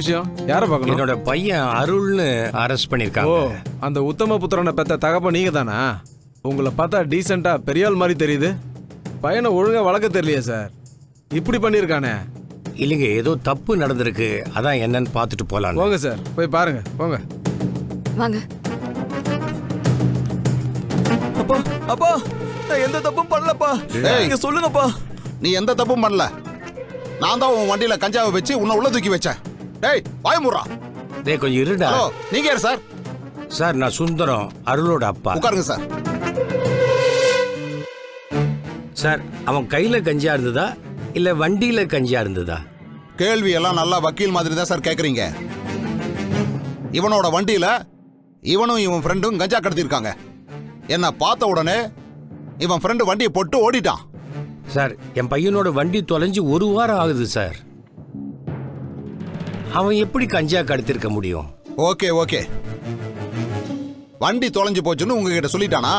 விஷயம்? யாரை பார்க்கணும்? என்னோட பையன் அருள்னு அரெஸ்ட் ஓ பண்ணிருக்காங்க அந்த உத்தம புத்திரனை பெத்த தகப்ப நீங்க தானா? உங்களை பார்த்தா டீசெண்டா பெரியாள் மாதிரி தெரியுது. பையனை ஒழுங்கா வளர்க்க தெரியலையே சார். இப்படி பண்ணியிருக்கானே இல்லைங்க ஏதோ தப்பு நடந்திருக்கு. அதான் என்னன்னு பார்த்துட்டு போலாம் போங்க சார் போய் பாருங்க போங்க. வாங்க. அப்பா அப்பா நான் எந்த தப்பும் பண்ணலப்பா. ஏய். நீங்க சொல்லுங்கப்பா. நீ எந்த தப்பும் பண்ணல. நான் தான் உன் வண்டியில கஞ்சாவை வச்சு உன்னை உள்ள தூக்கி வச்சேன். டேய் வாயமுறா டேய் கொஞ்சம் இருடா. ஹலோ நீங்க யார் சார்? சார் நான் சுந்தரம் அருளோட அப்பா. உட்காருங்க சார். சார் அவன் கையில கஞ்சியா இருந்ததா? இல்ல வண்டியில கஞ்சியா இருந்ததா? கேள்வி எல்லாம் நல்லா வக்கீல் மாதிரி தான் சார் கேக்குறீங்க. இவனோட வண்டியில இவனும் இவன் ஃப்ரெண்டும் கஞ்சா கடத்திருக்காங்க. என்ன பார்த்த உடனே இவன் ஃப்ரெண்டு வண்டியை போட்டு ஓடிட்டான். சார் என் பையனோட வண்டி தொலைஞ்சு ஒரு வாரம் ஆகுது சார். அவன் எப்படி கஞ்சா கடத்திருக்க முடியும்? Okay okay. வண்டி தொலைஞ்சு போச்சுன்னு உங்ககிட்ட சொல்லிட்டானா?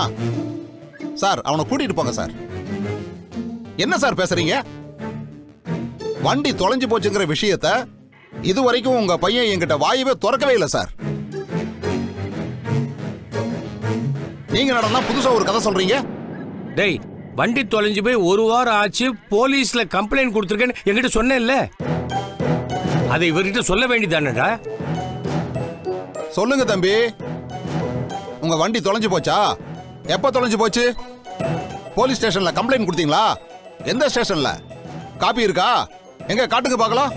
சார் அவனை கூட்டிட்டு போங்க சார். என்ன சார் பேசுறீங்க? வண்டி தொலைஞ்சு போச்சுங்கிற விஷயத்த இது வரைக்கும் உங்க பையன் என்கிட்ட வாயவே திறக்கவே இல்லை சார். நீங்க நடனா புதுசா ஒரு கதை சொல்றீங்க? டேய் வண்டி தொலைஞ்சு போய் ஒரு வாரம் ஆச்சு போலீஸ்ல கம்ப்ளைண்ட் கொடுத்துருக்கேன்னு என்கிட்ட சொன்னேன்ல. அதை இவர்கிட்ட சொல்ல வேண்டியதானடா? சொல்லுங்க தம்பி. உங்க வண்டி தொலைஞ்சு போச்சா? எப்ப தொலைஞ்சு போச்சு? போலீஸ் ஸ்டேஷன்ல கம்ப்ளைண்ட் கொடுத்தீங்களா? எந்த ஸ்டேஷன்ல? காப்பி இருக்கா? எங்க காட்டுங்க பார்க்கலாம்.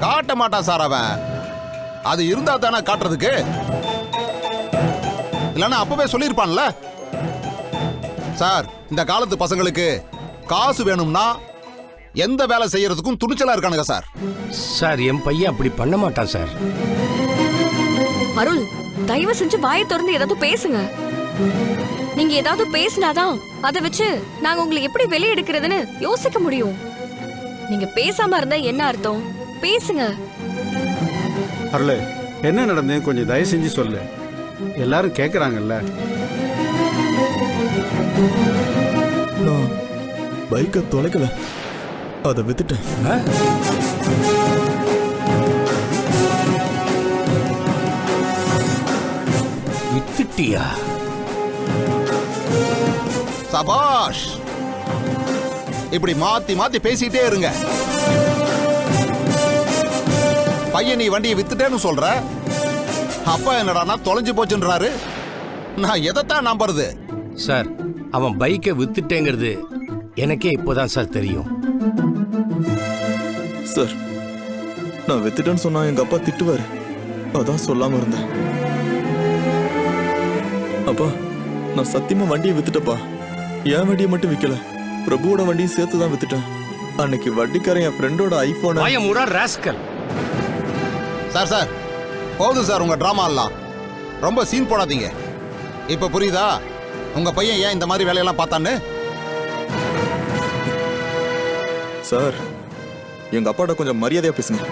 காட்ட மாட்டான் சார் அவன். அது இருந்தா தானே காட்டுறதுக்கு? இல்லைன்னா அப்பவே சொல்லியிருப்பான்ல. சார் இந்த காலத்து பசங்களுக்கு காசு வேணும்னா எந்த வேலை செய்யறதுக்கும் துணிச்சலா இருக்கானுங்க சார். சார் என் பையன் அப்படி பண்ண மாட்டான் சார். அருள் தயவு செஞ்சு வாயை திறந்து ஏதாவது பேசுங்க. நீங்க ஏதாவது பேசினாதான் அதை வச்சு நாங்க உங்களை எப்படி வெளியே எடுக்கிறதுன்னு யோசிக்க முடியும். நீங்க பேசாம இருந்தா என்ன அர்த்தம்? பேசுங்க. அருளே என்ன நடந்தது கொஞ்சம் தயவு செஞ்சு சொல்லு. எல்லாரும் கேட்குறாங்கல்ல நான் பைக்கை தொலைக்கல. அதை வித்துட்டேன்? வித்துட்டியா? சபாஷ்! இப்படி மாத்தி மாத்தி பேசிட்டே இருங்க. பையன் நீ வண்டியை வித்துட்டேன்னு சொல்ற? அப்பா என்னடான்னா தொலைஞ்சு போச்சுன்றாரு. நான் எதைத்தான் நம்புறது? சார் அவன் பைக்கை வித்துட்டேங்கிறது எனக்கே இப்போதான் சார் தெரியும். சார் நான் வித்துட்டேன்னு சொன்னா எங்க அப்பா திட்டுவாரு. அதான் சொல்லாம இருந்தேன். அப்பா நான் சத்தியமா வண்டியை வித்துட்டப்பா என் வண்டியை மட்டும் விக்கல. பிரபுவோட வண்டியும் சேர்த்து தான் வித்துட்டேன். அன்னைக்கு வட்டிக்காரன் என் ஃப்ரெண்டோட ஐபோனை வாயமுடா ராஸ்கல் சார் சார். போதும் சார் உங்க டிராமா எல்லாம். ரொம்ப சீன் போடாதீங்க. இப்ப புரியுதா? உங்க பையன் ஏன் இந்த மாதிரி வேலையெல்லாம் பார்த்தான்னு? சார் எங்க அப்பாட்ட கொஞ்சம் மரியாதையா பேசுங்க.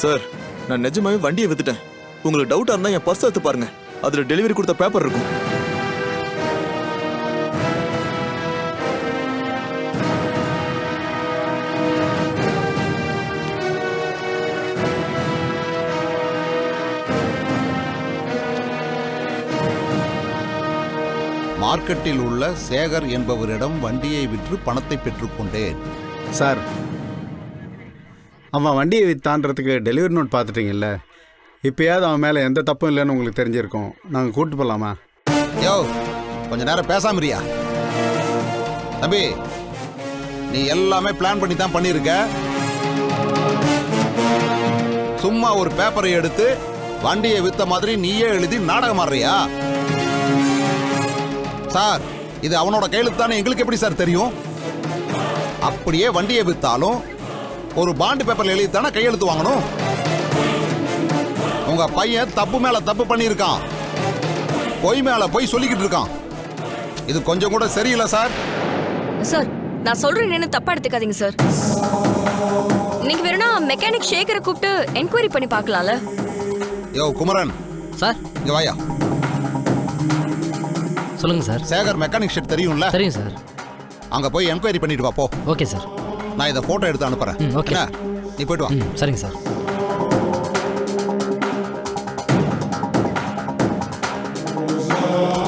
சார் நான் நிஜமாவே வண்டியை வித்துட்டேன். உங்களுக்கு டவுட்டா இருந்தா என் பர்ஸ் எடுத்து பாருங்க. அதுல டெலிவரி கொடுத்த பேப்பர் இருக்கும். மார்க்கெட்டில் உள்ள சேகர் என்பவரிடம் வண்டியை விற்று பணத்தை பெற்றுக்கொண்டேன் சார் அவன் வண்டியை வித்தான்றதுக்கு டெலிவரி நோட் பார்த்துட்டீங்கல்ல? இப்போயாவது அவன் மேலே எந்த தப்பும் இல்லைன்னு உங்களுக்கு தெரிஞ்சிருக்கும். நாங்கள் கூப்பிட்டு போகலாமா யோ கொஞ்ச நேரம் பேசாமறியா தம்பி நீ எல்லாமே பிளான் பண்ணி தான் பண்ணியிருக்க சும்மா ஒரு பேப்பரை எடுத்து வண்டியை வித்த மாதிரி நீயே எழுதி நாடகம் ஆடுறியா? சார் இது அவனோட கையெழுத்து தானே? எங்களுக்கு எப்படி சார் தெரியும்? அப்படியே வண்டியை வித்தாலும் ஒரு பாண்டு பேப்பர்ல எழுதி தானே கையெழுத்து வாங்கணும்? உங்க பையன் தப்பு மேல தப்பு பண்ணியிருக்கான். பொய் மேல பொய் சொல்லிக்கிட்டு இருக்கான். இது கொஞ்சம் கூட சரியில்லை சார். சார் நான் சொல்றேன்னு தப்பா எடுத்துக்காதீங்க சார். நீங்க வேணும்னா மெக்கானிக் ஷேகரை கூப்பிட்டு என்கொயரி பண்ணி பார்க்கலாம்ல. யோ குமரன். சார். இங்க வாயா. சொல்லுங்க சார். சேகர் மெக்கானிக் ஷெட் தெரியும்ல? சரிங்க சார். அங்க போய் என்கொயரி பண்ணிட்டு வா போ. Okay sir. நான் இதை போட்டோ எடுத்து okay. என்ன? நீ போயிட்டு வா. சரிங்க சார்.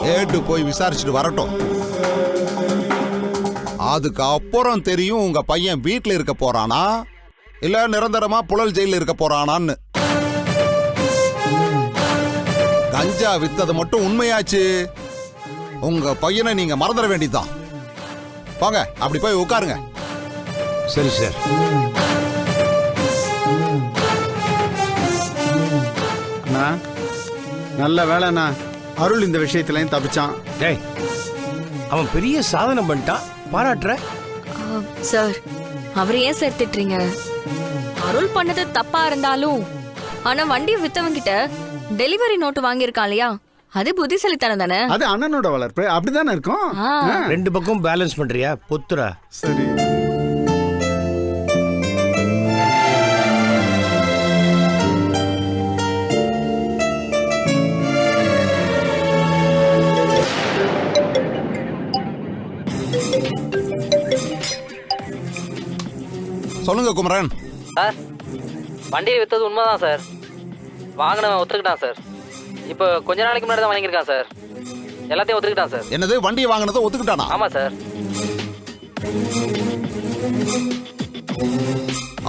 ஏட்டு போய் விசாரிச்சுட்டு வரட்டும். அதுக்கு அப்புறம் தெரியும் உங்க பையன் வீட்ல இருக்க போறானா? இல்ல நிரந்தரமா புழல் ஜெயில இருக்க போறானான்னு. கஞ்சா வித்தது மட்டும் உண்மையாச்சு. உங்க பையனை நீங்க மறந்துட வேண்டியதுதான். போங்க அப்படி போய் உட்காருங்க. சரி சார். அண்ணா நல்ல வேலைண்ணா அருள் இந்த விஷயத்துலையும் தப்பிச்சான். டேய் அவன் பெரிய சாதனை பண்ணிட்டான். பாராட்டுற. சார் அவர் ஏன் சார் திட்டுறீங்க? அருள் பண்ணது தப்பா இருந்தாலும் ஆனா வண்டியை வித்தவங்க கிட்ட டெலிவரி நோட்டு வாங்கியிருக்கான் இல்லையா? அது புத்திசாலித்தனம் தானே? அது அண்ணனோட வளர்ப்பு. அப்படிதானே இருக்கும்? ஆ. ரெண்டு பக்கம் பேலன்ஸ் பண்றியா? பொத்துரா சரி. சொல்லுங்க குமரன். சார் வண்டியை வித்தது உண்மைதான் சார். வாங்கினவன் ஒத்துக்கிட்டான் சார். இப்போ கொஞ்ச நாளைக்கு முன்னாடி தான் வாங்கியிருக்கான் சார். எல்லாத்தையும் ஒத்துக்கிட்டான் சார். என்னது வண்டியை வாங்கினதை ஒத்துக்கிட்டானா? ஆமாம் சார்.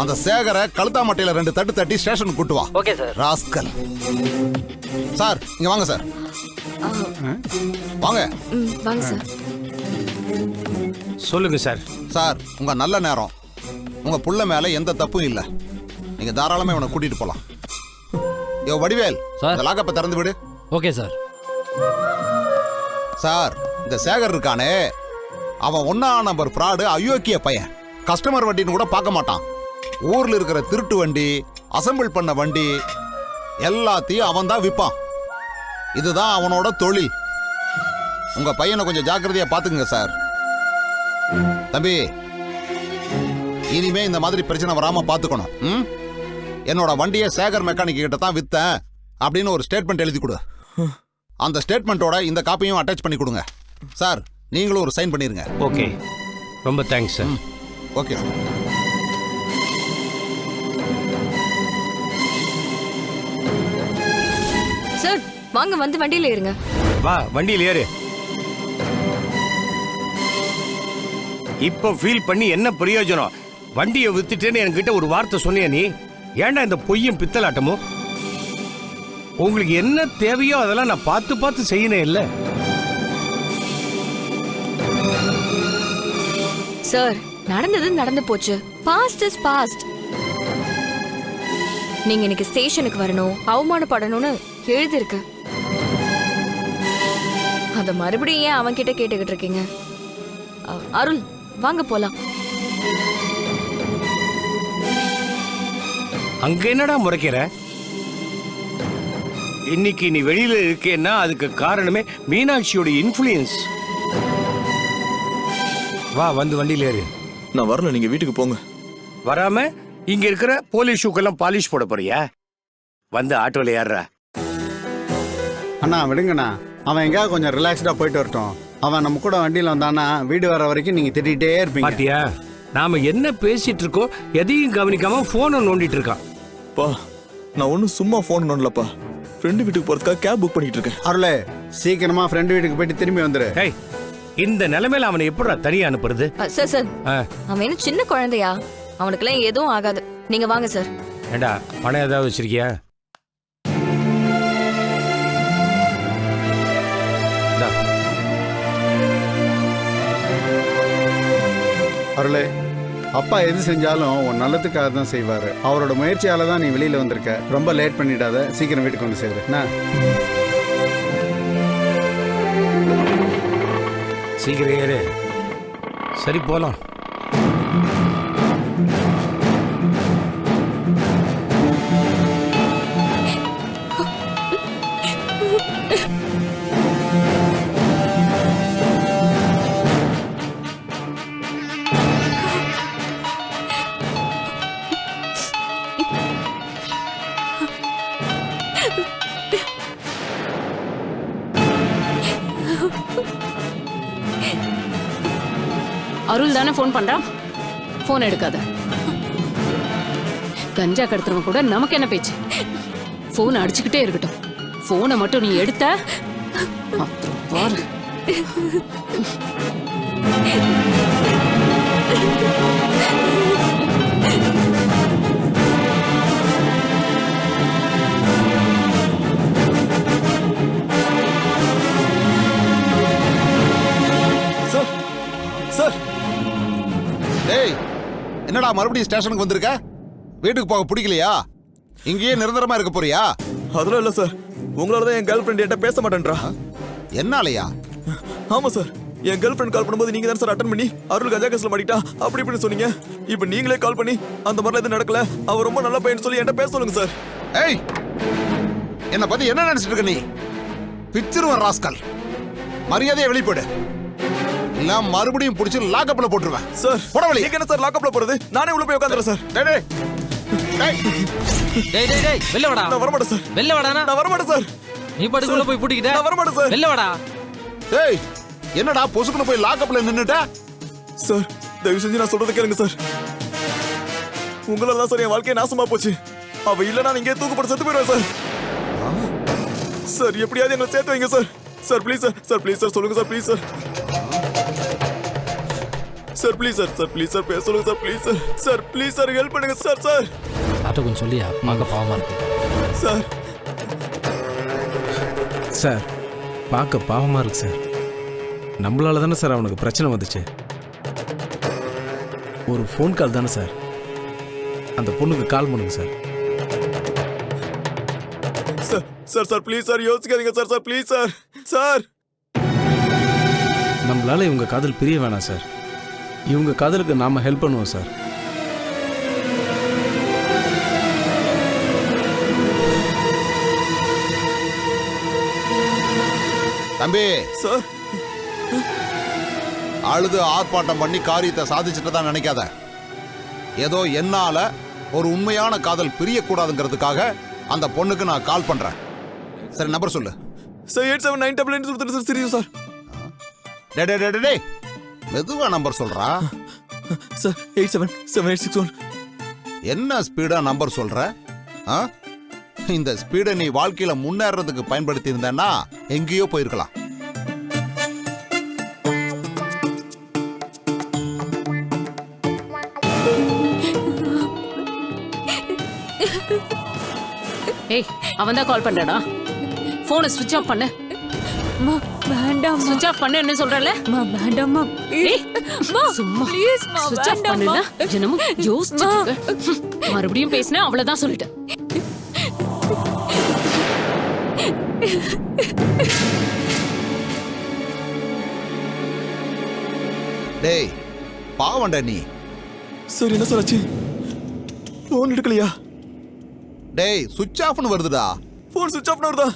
அந்த சேகரை கழுத்தாமட்டையில ரெண்டு தட்டு தட்டி ஸ்டேஷனுக்கு கூட்டு வா. Okay sir. ராஸ்கல். சார் இங்க வாங்க சார். வாங்க. ம், வாங்க சார். சொல்லுங்க சார். சார் உங்க நல்ல நேரம். உங்க புள்ள மேல எந்த தப்பும் இல்ல. நீங்க தாராளமா இவனை கூட்டிட்டு போலாம். யோ வடிவேல் சார். இந்த லாக்கப்பை திறந்து விடு. Okay sir. சார் இந்த சேகர் இருக்கானே. அவன் ஒன்னா நம்பர் ஃப்ராடு அயோக்கிய பையன். கஸ்டமர் வண்டின்னு கூட பார்க்க மாட்டான். ஊர்ல இருக்கிற திருட்டு வண்டி அசெம்பிள் பண்ண வண்டி எல்லாத்தையும் அவன் தான் விற்பான் இதுதான் அவனோட தொழில். உங்க பையனை கொஞ்சம் ஜாக்கிரதையா பாத்துக்குங்க சார். தம்பி இனிமே இந்த மாதிரி பிரச்சனை வராம பாத்துக்கணும். ம்? என்னோட வண்டியை சேகர் மெக்கானிக் கிட்ட தான் வித்தேன் அப்படின்னு ஒரு ஸ்டேட்மெண்ட் எழுதி கொடு. அந்த ஸ்டேட்மெண்ட்டோட இந்த காப்பியும் அட்டாச் பண்ணி கொடுங்க. சார் நீங்களும் ஒரு சைன் பண்ணிருங்க. ஓகே ரொம்ப தேங்க்ஸ் சார் ஓகே சார் வாங்க வந்து வண்டியில இருங்க வா வண்டியில் ஏறு. இப்போ ஃபீல் பண்ணி என்ன பிரயோஜனம்? வண்டியை வித்துட்டேன்னு என்கிட்ட ஒரு வார்த்தை சொன்னியா நீ. ஏன்டா இந்த பொய்யும் பித்தலாட்டமும்? உங்களுக்கு என்ன தேவையோ அதெல்லாம் நான் பார்த்து பார்த்து செய்யணும் இல்லை. சார் நடந்தது நடந்து போச்சு. பாஸ்ட் இஸ் பாஸ்ட் நீங்க இன்னைக்கு ஸ்டேஷனுக்கு வரணும் அவமானப்படணும்னு எழுதிருக்கு அத மறுபடியும் ஏன் அவன்கிட்ட கேட்டுக்கிட்டு இருக்கீங்க? அருள் வாங்க போலாம். அங்க என்னடா முறைக்கிற? இன்னைக்கு நீ வெளியில இருக்கேன்னா அதுக்கு காரணமே மீனாட்சியோட இன்ஃப்ளூயன்ஸ் வா வந்து வண்டியில ஏறு. நான் வரல நீங்க வீட்டுக்கு போங்க. வராம இங்க இருக்கிற போலீஸ் ஷூக்கெல்லாம் பாலிஷ் போட போறியா? வந்து ஆட்டோல ஏறுறா. அண்ணா விடுங்கண்ணா. அவன் எங்கேயாவது கொஞ்சம் ரிலாக்ஸ்டா போயிட்டு வரட்டும். அவன் நம்ம கூட வண்டியில வந்தானா வீடு வர வரைக்கும் நீங்க திட்டிகிட்டே இருப்பீங்க. பாத்தியா? நாம என்ன பேசிட்டு இருக்கோம் எதையும் கவனிக்காம போனை நோண்டிட்டு இருக்கான். பா நான் ஒன்றும் சும்மா ஃபோன் பண்ணலப்பா. ஃப்ரெண்டு வீட்டுக்கு போறதுக்காக கேப் புக் பண்ணிட்டு இருக்கேன். அருளே சீக்கிரமா ஃப்ரெண்டு வீட்டுக்கு போயிட்டு திரும்பி வந்துரு. ஏய் இந்த நிலைமையில அவனை எப்படிடா தனியா அனுப்புறது? அ, சார் சார் ஆ, அவன் என்ன சின்ன குழந்தையா? அவனுக்கெல்லாம் எதுவும் ஆகாது. நீங்க வாங்க சார் ஏண்டா பணம் ஏதாவது வச்சிருக்கியா? இந்தா. அருளே அப்பா எது செஞ்சாலும் உன் நல்லதுக்காக தான் செய்வாரு. அவரோட முயற்சியால தான் நீ வெளியில வந்திருக்க. ரொம்ப லேட் பண்ணிடாத. சீக்கிரம் வீட்டுக்கு வந்து சேரு. சீக்கிரம் ஏறு. சரி போலாம். தானே ஃபோன் பண்றா? ஃபோன் எடுக்காத. கஞ்சா கடத்துறவன் கூட நமக்கு என்ன பேச்சு? ஃபோன் அடிச்சுக்கிட்டே இருக்கட்டும். ஃபோனை மட்டும் நீ எடுத்த அப்புறம் பாரு. சார் டேய் என்னடா மறுபடியும் ஸ்டேஷனுக்கு வந்திருக்க? வீட்டுக்கு போக பிடிக்கலையா? இங்கேயே நிரந்தரமா இருக்க போறியா? அதெல்லாம் இல்ல சார். உங்களால தான் என் கேர்ள் ஃப்ரெண்ட் என்கிட்ட பேச மாட்டேன்றா. என்னாலயா? ஆமா சார். என் கேர்ள் ஃப்ரெண்ட் கால் பண்ணும்போது நீங்க தான் சார் அட்டன் பண்ணி அருள் கஜா கேஸ்ல மாட்டிட்டா அப்படி இப்படின்னு சொன்னீங்க. இப்போ நீங்களே கால் பண்ணி அந்த மாதிரிலாம் எதுவும் நடக்கல. அவர் ரொம்ப நல்ல பையன் சொல்லி என்கிட்ட பேச சொல்லுங்க சார். ஏய் என்ன பத்தி என்ன நினைச்சிட்டு இருக்க நீ? பிச்சிருவன் ராஸ்கல். மரியாதையை வெளிப்படு இல்ல மறுபடியும் பிடிச்சி லாக்கப்ல போட்டுருவேன். சார் போட வெளிய. நீங்க என்ன சார் லாக்கப்ல போறது? நானே உள்ள போய் உட்காந்துறேன் சார் டேய், டேய். டேய். டேய் டேய் டேய் வெளில வாடா. நான் வரமாட்டேன் சார் வெளில வாடானா நான் வரமாட்டேன் சார் நீ பாட்டுக்கு உள்ள போய் பூட்டிக்கிட்ட. நான் வரமாட்டேன் சார் வெளில வாடா. டேய் என்னடா பொசுக்குன்னு போய் லாக்கப்ல நின்னுட்ட? சார் தயவு செஞ்சு நான் சொல்றது கேளுங்க சார் உங்களால சார் என் வாழ்க்கைய நாசமா போச்சு. அவ இல்லைன்னா நீங்க தூக்கப்பட்டு செத்து போயிடுவேன் சார் சார் எப்படியாவது எங்களை சேர்த்து வைங்க sir sir please sir sir please sir சொல்லுங்க sir please sir sir please sir sir please sir பேச சொல்லுங்க sir please sir sir please sir help பண்ணுங்க சார் சார் ஆட்டோ கொஞ்சம் சொல்லியா? பார்க்க பாவமா இருக்கு. சார் சார் பார்க்க பாவமாக இருக்கு சார் நம்மளால தானே சார் அவனுக்கு பிரச்சனை வந்துச்சு. ஒரு ஃபோன் கால் தானே சார் அந்த பொண்ணுக்கு கால் பண்ணுங்க sir sir sir sir please sir யோசிக்காதீங்க sir sir please sir sir நம்மளால இவங்க காதல் பிரிய வேணாம் சார் இவங்க காதலுக்கு நாம ஹெல்ப் பண்ணுவோம் சார் தம்பி. சார் அழுது ஆர்ப்பாட்டம் பண்ணி காரியத்தை சாதிச்சுட்டு தான் நினைக்காத. ஏதோ என்னால ஒரு உண்மையான காதல் பிரியக்கூடாதுங்கிறதுக்காக அந்த பொண்ணுக்கு நான் கால் பண்றேன். சரி நம்பர் சொல்லு. Sir eight seven nine double nine sir சரி சார் டே டே டே, டே டே மெதுவா நம்பர் சொல்றா. Sir eight seven seven eight six one. என்ன ஸ்பீடா நம்பர் சொல்ற? ஆ? இந்த ஸ்பீடை நீ வாழ்க்கையில முன்னேறதுக்கு பயன்படுத்தி இருந்தேன்னா எங்கேயோ போயிருக்கலாம். ஏய் அவன் தான் கால் பண்றானா போனை ஸ்விட்ச் ஆஃப் பண்ணு. அம்மா வேண்டாம் ஸ்விட்ச் ஆஃப் பண்ணு என்ன சொல்றல அம்மா வேண்டாம்மா. ஏய் சும்மா. ஆஃப் பண்ணுனா என்னமோ யோசிச்சுட்டு இருக்க. மறுபடியும் பேசினா அவ்வளவுதான் சொல்லிட்டேன். டேய் பாவண்டா நீ. சார் என்ன சார் ஆச்சு ஃபோன் எடுக்கலையா? டேய் சுவிட்ச் ஆஃப்னு வருதுடா. ஃபோன் சுவிட்ச் ஆஃப் வருதா?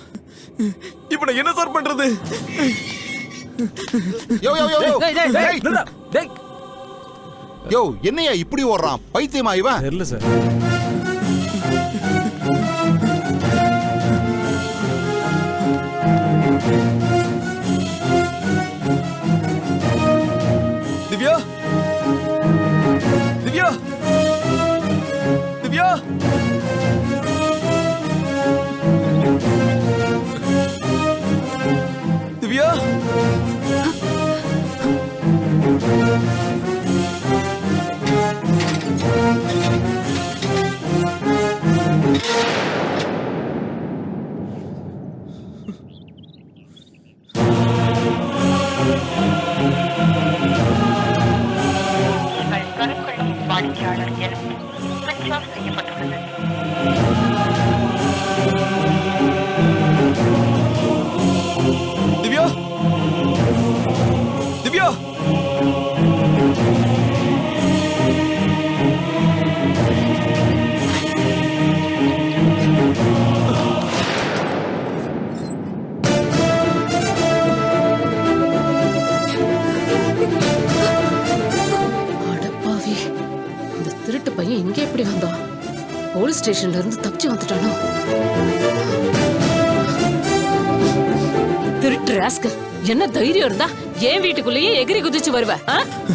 இப்போ நான் என்ன சார் பண்றது? யோ யோ யோ யோ. டேய் டேய் டேய் டேய், நில்லுடா. டேய். யோ என்னையா இப்படி ஓடுறான்? பைத்தியமா இவன்? தெரியல சார் ராஸ்கல் என்ன தைரியம் இருந்தா என் வீட்டுக்குள்ளேயே எகிரி குதிச்சு வருவ?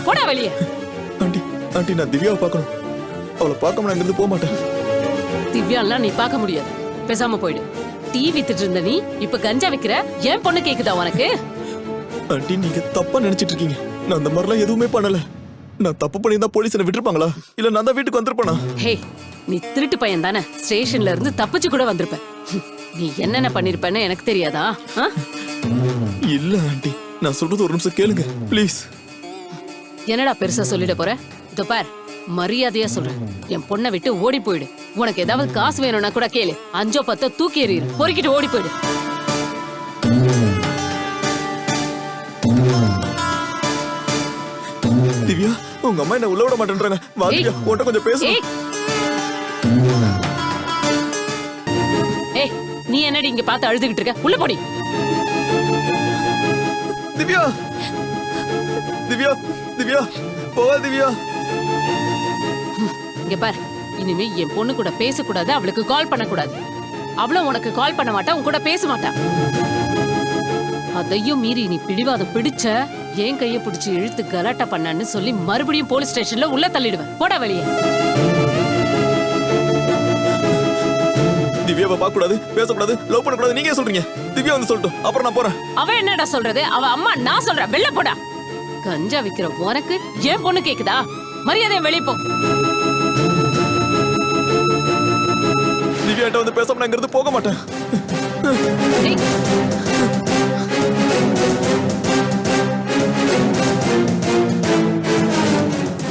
போடா வெளியே. ஆண்டி ஆண்டி நான் திவ்யாவை பார்க்கணும். அவளை பார்க்காம நான் இங்கிருந்து போக மாட்டேன். திவ்யாலாம் நீ பார்க்க முடியாது. பேசாம போயிடு. டீ வித்துட்டு இருந்த நீ இப்ப கஞ்சா விக்கிற? ஏன் பொண்ணு கேக்குதா உனக்கு? ஆண்டி நீங்க தப்பா நினைச்சிட்டு இருக்கீங்க. நான் அந்த மாதிரிலாம் எதுவுமே பண்ணல. நான் தப்பு பண்ணியிருந்தா போலீஸ் என்ன விட்டுருப்பாங்களா? இல்ல நான் தான் வீட்டுக்கு வந்திருப்பேனா? ஹே நீ திருட்டு பையன் தானே? ஸ்டேஷன்ல இருந்து தப்பிச்சு கூட வந்திருப்ப. நீ என்னென்ன பண்ணிருப்பேன்னு எனக்கு தெரியாதா? இல்ல ஆண்டி. நான் சொல்றது ஒரு நிமிஷம் கேளுங்க. ப்ளீஸ் என்னடா பெருசா சொல்லிட போற? இதோ பார் மரியாதையா சொல்றேன். என் பொண்ணை விட்டு ஓடி போயிடு. உனக்கு ஏதாவது காசு வேணும்னா கூட கேளு. அஞ்சோ பத்தோ தூக்கி எறியிரு. பொறுக்கிட்டு ஓடி போயிடு. திவ்யா உங்க அம்மா என்ன உள்ள விட மாட்டேன்றாங்க. வா. திவ்யா உன்கிட்ட கொஞ்சம் பேசணும். ஏய். ஏய் நீ என்னடி இங்க பார்த்து அழுதுகிட்டு இருக்க? உள்ள போடி. திவ்யா! திவ்யா! திவ்யா! போவா திவ்யா! இங்க பார். இனிமே என் பொண்ணு கூட பேசக்கூடாது அவளுக்கு கால் பண்ணக்கூடாது. அவளும் உனக்கு கால் பண்ண மாட்டா உன் கூட பேச மாட்டா. அதையும் மீறி நீ பிடிவாதம் பிடிச்ச என் கைய பிடிச்சு இழுத்து கலாட்டா பண்ணான்னு சொல்லி மறுபடியும் போலீஸ் ஸ்டேஷன்ல உள்ள தள்ளிடுவேன். போடா வெளியே. திவ்யாவை பார்க்க கூடாது பேசக்கூடாது லவ் பண்ணக்கூடாது நீங்க சொல்றீங்க. திவ்யா வந்து சொல்லட்டும். அப்புறம் நான் போறேன். அவ என்னடா சொல்றது? அவ அம்மா நான் சொல்றேன். வெளில போடா. கஞ்சா விக்கிற உனக்கு ஏன் பொண்ணு கேக்குதா? மரியாதையை வெளிய போ. திவ்யாட்ட வந்து பேசாம நான் போக மாட்டேன்.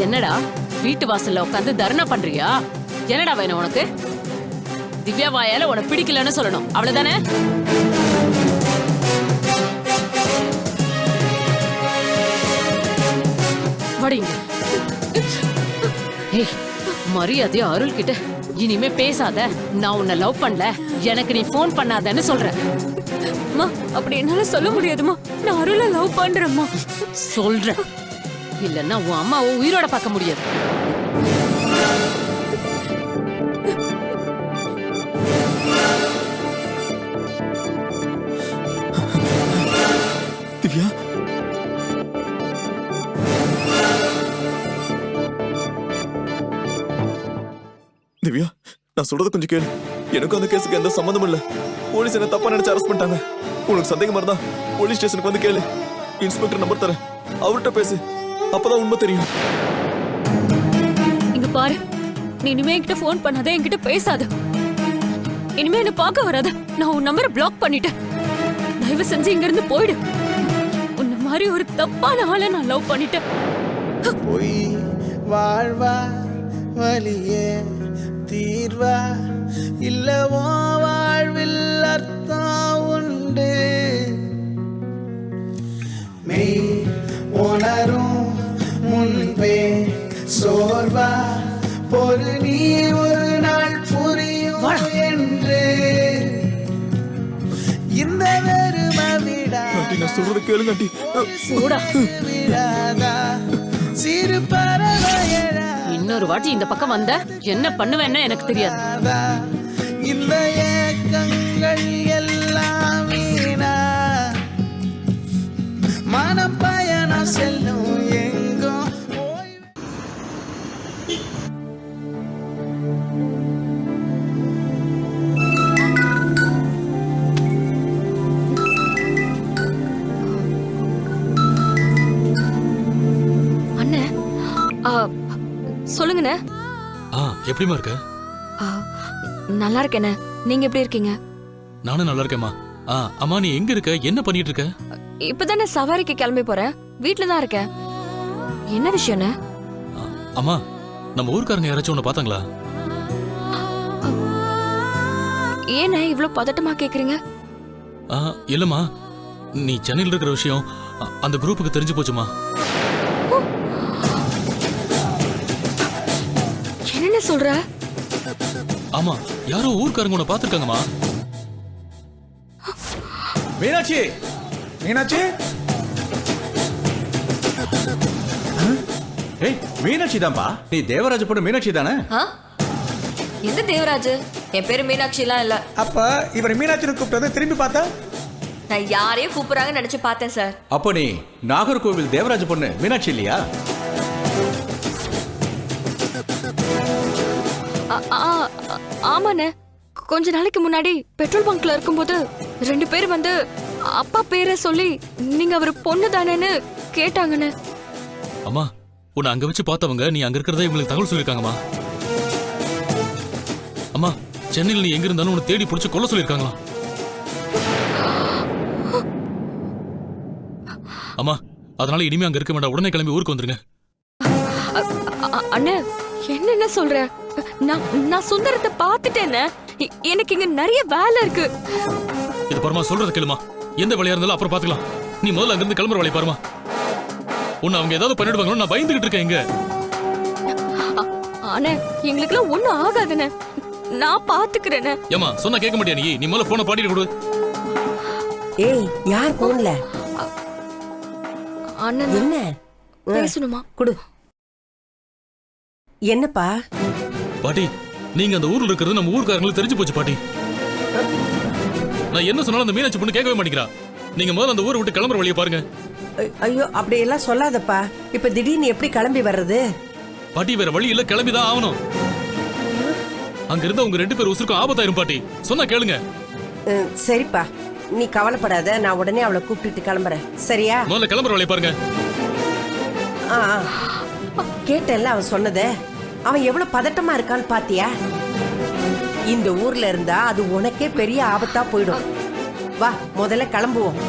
என்னடா? வீட்டு வாசல்ல உட்காந்து தர்ணா பண்றியா? என்னடா வேணும் உனக்கு? திவ்யா வாயால உனக்கு பிடிக்கலன்னு சொல்லணும். அவ்வளவுதானே? வடிங்க ஏய் மரியாதையா அருள் கிட்ட இனிமே பேசாத. நான் உன்னை லவ் பண்ணல. எனக்கு நீ ஃபோன் பண்ணாதன்னு சொல்றேன் அம்மா அப்படி என்னால சொல்ல முடியாதுமா நான் அருளை லவ் பண்றேம்மா. சொல்றேன். இல்லன்னா உன் அம்மாவை உயிரோட பார்க்க முடியாது. திவ்யா நான் சொல்றது கொஞ்சம் கேளு. எனக்கும் அந்த கேஸுக்கு எந்த சம்மந்தமும் இல்ல. போலீஸ் என்ன தப்பா நினைச்சு அரெஸ்ட் பண்ணிட்டாங்க. உனக்கு சந்தேகமா இருந்தா போலீஸ் ஸ்டேஷனுக்கு வந்து கேளு. இன்ஸ்பெக்டர் நம்பர் தரேன். அவர்கிட்ட பேசு. அப்பதான் உண்மை தெரியும். இங்க பாரு. நீ இனிமே என்கிட்ட ஃபோன் பண்ணாத என்கிட்ட பேசாத. இனிமே என்ன பார்க்க வராத. நான் உன் நம்பரை பிளாக் பண்ணிட்டேன். தயவு செஞ்சு இங்க இருந்து போயிடு. உன்ன மாதிரி ஒரு தப்பான ஆளை நான் லவ் பண்ணிட்டேன். பொய் வாழ்வா வலியே தீர்வா? இல்லவோ வாழ்வில் அர்த்தம் உண்டு. மெய் உணரும் முன்பே சோர்வா? பொறு நீ ஒரு நாள் புரியும் என்று. இந்த சொல்றது கேளுங்க சிறு பறவையடா. இன்னொரு வாட்டி இந்த பக்கம் வந்த என்ன பண்ணுவேன்னு எனக்கு தெரியாது. இந்த ஏக்கங்கள் எல்லாம் சொல்லுங்கண்ணே. ஆ எப்படிம்மா இருக்க? ஆ, நல்லா இருக்கேண்ணே நீங்க எப்படி இருக்கீங்க? நானும் நல்லா இருக்கேம்மா ஆ அம்மா நீ எங்க இருக்க? என்ன பண்ணிட்டு இருக்க? இப்பதானே சவாரிக்கு கிளம்பி போறேன். வீட்ல தான் இருக்கேன். என்ன விஷயம்ண்ணே? ஆ, அம்மா நம்ம ஊர்க்காரங்க யாராச்சும் உன்னை பார்த்தாங்களா? ஏண்ணே இவ்ளோ பதட்டமா கேக்குறீங்க? ஆ இல்லம்மா. நீ சென்னையில் இருக்கிற விஷயம் அ- அந்த குரூப்புக்கு தெரிஞ்சு போச்சுமா என்னென்ன சொல்ற? ஆமா யாரோ ஊர்க்காரங்க உன்னை பார்த்துருக்காங்கம்மா. மீனாட்சி! மீனாட்சி! ஏய் மீனாட்சி தான்ப்பா. நீ தேவராஜ பொண்ணு மீனாட்சி தானே? ஆ? எந்த தேவராஜ்? என் பேரு மீனாட்சி எல்லாம் இல்ல. அப்ப இவர் மீனாட்சின்னு கூப்பிட்டது திரும்பி பார்த்தா? நான் யாரையும் கூப்பிடுறாங்கன்னு நினைச்சு பார்த்தேன் சார். அப்போ நீ நாகர்கோவில் தேவராஜ பொண்ணு மீனாட்சி இல்லையா? ஆமாண்ணே. கொஞ்ச நாளைக்கு முன்னாடி பெட்ரோல் பங்க்ல இருக்கும்போது ரெண்டு பேர் வந்து அப்பா பேரை சொல்லி நீங்க அவர் பொண்ணு தானேன்னு கேட்டாங்கண்ணே. அம்மா உன்னை அங்க வச்சு பார்த்தவங்க நீ அங்க இருக்கிறதா இவங்களுக்கு தகவல் சொல்லியிருக்காங்கம்மா அம்மா சென்னையில் நீ எங்க இருந்தாலும் உன்னை தேடி பிடிச்சு கொல்ல சொல்லியிருக்காங்களா அம்மா அதனால இனிமே அங்க இருக்க வேண்டாம். உடனே கிளம்பி ஊருக்கு வந்துருங்க. அண்ணே என்னென்ன சொல்ற? நான் நான் சுந்தரத்தை பார்த்துட்டேனே. எனக்கு இங்க நிறைய வேலை இருக்கு. இது பரமா சொல்றத கேளுமா. எந்த வேலையா இருந்தாலும் அப்புறம் பாத்துக்கலாம் நீ முதல்ல அங்கிருந்து கிளம்புற வேலையை பாருமா. உன்னை அவங்க ஏதாவது பண்ணிடுவாங்களோ நான் பயந்துகிட்டு இருக்கேன் இங்க. அண்ணே எங்களுக்குலாம் ஒண்ணும் ஆகாதுண்ணே. நான் பாத்துக்கிறேனே ஏமா சொன்னா கேட்க மாட்டியா நீ? நீ முதல்ல போனை பாட்டிட்டு கொடு. ஏய் யார் போன்ல அண்ணன் என்ன? பேசணுமா? குடு. என்னப்பா? பாட்டி நீங்க அந்த ஊர்ல இருக்கிறது நம்ம ஊர்க்காரங்களுக்கு தெரிஞ்சு போச்சு பாட்டி. நான் என்ன சொன்னாலும் அந்த மீனாட்சி பொண்ணு கேட்கவே மாட்டேங்கிறா. நீங்க முதல்ல அந்த ஊரை விட்டு கிளம்புற வழியை பாருங்க. ஐயோ அப்படியெல்லாம் சொல்லாதப்பா. இப்ப திடீர்னு எப்படி கிளம்பி வர்றது? பாட்டி வேற வழி இல்ல கிளம்பிதான் ஆகணும். அங்க இருந்த உங்க ரெண்டு பேர் உசுருக்கும் ஆபத்தாயிரும் பாட்டி. சொன்னா கேளுங்க. சரிப்பா. நீ கவலைப்படாத நான் உடனே அவளை கூப்பிட்டுட்டு கிளம்புறேன். சரியா? முதல்ல கிளம்புற வழியை பாருங்க. கேட்டேன்ல அவன் சொன்னத. அவன் எவ்வளவு பதட்டமா இருக்கான்னு பாத்தியா? இந்த ஊர்ல இருந்தா அது உனக்கே பெரிய ஆபத்தா போயிடும். வா முதல்ல கிளம்புவோம்.